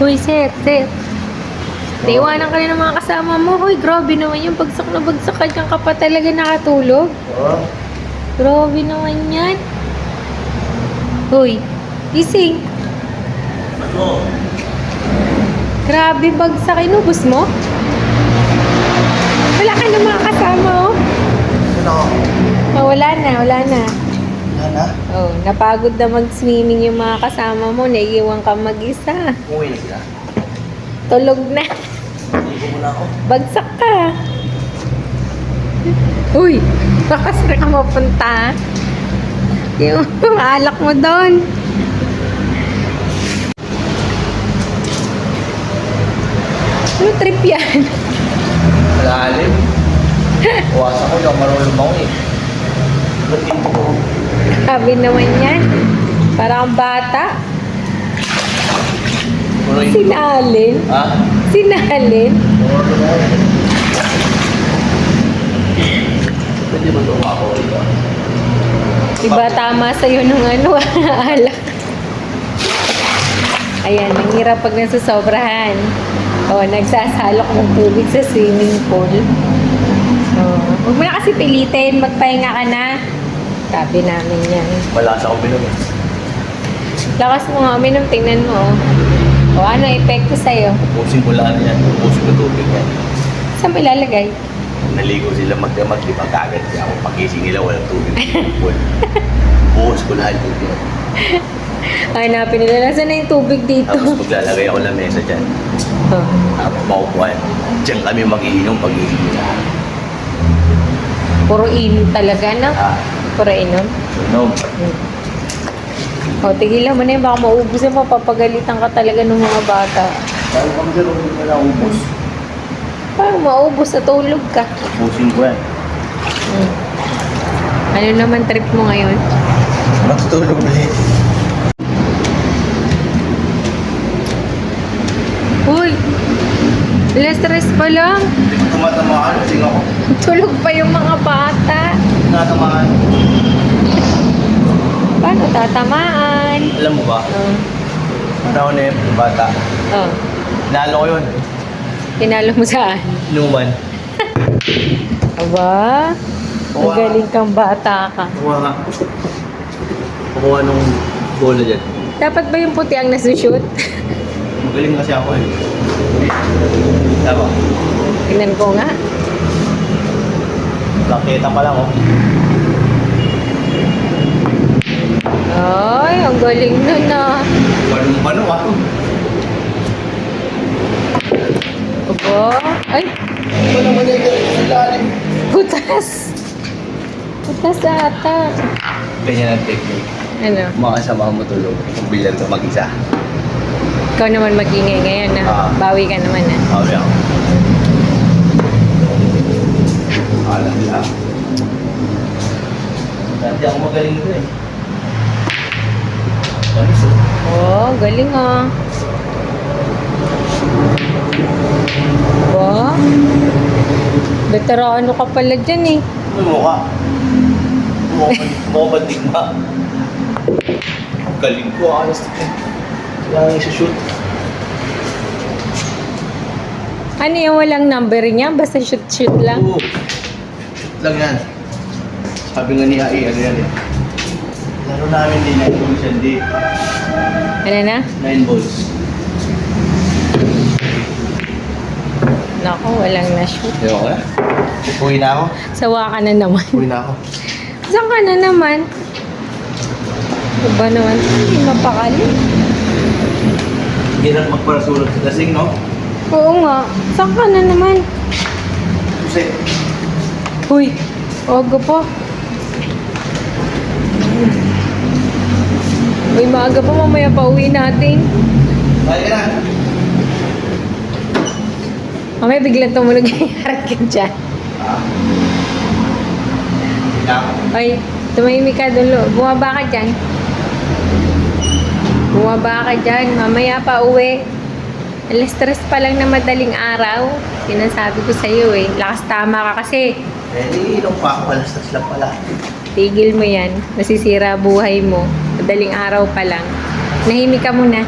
Hoy, sir, sir. Naiwanan ka na ng mga kasama mo. Hoy, grabe naman yung bagsak na bagsak ka. Diyan ka pa talaga nakatulog. Oo. Grabe naman yan. Hoy, gising. Ano? Grabe bagsak. Inubos mo? Wala ka na mga kasama, oh. Ano? Oh, wala na, wala na. Wala na? Oh, napagod na mag-swimming yung mga kasama mo. Naiiwan ka mag-isa. Umuwi na sila. Tulog na. Hindi muna ako. Bagsak ka. Uy, baka saan ka mapunta? Yung alak mo doon. Ano trip yan? Malalim. Uwasan ko lang, marunong ako eh. Ba't dito ko? Sabi naman yan. Parang ang bata. Sinalin. Ha? Sinalin. Pwede ba ito ako? Diba tama sa'yo nung ano, alak. Ayan, ang hirap pag nasusobrahan. O, nagsasalok ng tubig sa swimming pool. O, huwag mo na kasi pilitin, magpahinga ka na. Sabi namin yan. Malasa akong binom. Lakas mo nga, uminom, tingnan mo. O, ano epekto sa'yo? Ubusin ko lang yan. Ubusin ko tubig yan. Saan mo ilalagay? Naligo sila magdamag, di ba kagad kaya ako pagising nila walang tubig. Buhos ko lahat tubig. Hanapin nila, nasaan na yung tubig dito? Tapos maglalagay ako ng mesa dyan. Oh. Tapos maupuan. Diyan kami mag-iinom pagising nila. Puro inom talaga, no? Ah, Puro inom. inom. O, tigilan mo na yun. Baka maubos yan. Mapapagalitan ka talaga ng mga bata. Ko kami dyan, hindi ko na ubos. Parang maubos na tulog ka. Ubusin ko yan. Hmm. Ano naman trip mo ngayon? Matutulog ulit. Uy! Less stress pa lang. Hindi ko tumatamaan. Sing ako. Tulog pa yung mga bata. Tumatamaan. Paano tatamaan? Alam mo ba? Oh. Panahon na yung bata. oh. Nalo ko yun. Pinalo mo saan? Inuman. Aba? Oo. Magaling kang bata ka. Kuha nga. Kukuha nung bola dyan. Dapat ba yung puti ang nasushoot? Magaling kasi ako eh. Tama. Tingnan ko nga. Nakita pa lang oh. Ay, ang galing nun ah. Panong pano ah. Aba? Ay, Ano naman yung sa lalim? butas. Butas ata. Ganyan ang technique. Ano? Makasama mo tulog. Kung bilan ka mag-isa. Ikaw naman mag-ingay ngayon na. Ah. Bawi ka naman ah. Sabi ako. Alam nila. Dati ako magaling ito eh. Alis oh. Oh, galing ah. Ba? Veterano ka pala dyan eh. Ano mo ka? Mukha ba digma? Galing ko, honest ka. Kailangan yung shoot. Ano yung walang number niya? Basta shoot-shoot lang. Oo. Lang yan. Sabi nga ni Ai, ano yan eh. Laro namin din, 9 balls yan di. Ano na? 9 balls. Naku, walang na-shoot. Ko na. Uwi na ako. Sawa ka na naman. Uwi na ako. Saan ka na naman? Iba naman. Hindi mapakali. Hirap magparasulog sa lasing, no? Oo nga. Saan ka na naman? Kasi, Uy, aga pa. Uy, maaga pa. Mamaya pa uwi natin. kaya ka na. Mamaya biglang tumunog yung harap ka dyan. Ah. Ay, tumahimik ka dulo. Bumaba ka dyan. Bumaba ka dyan. Mamaya pa uwi. Alas stress pa lang na madaling araw. Sinasabi ko sa'yo eh. Lakas tama ka kasi. Eh, di ilong pa ako. Alas tas lang pala. Tigil mo yan. Nasisira buhay mo. Madaling araw pa lang. Nahimik ka muna.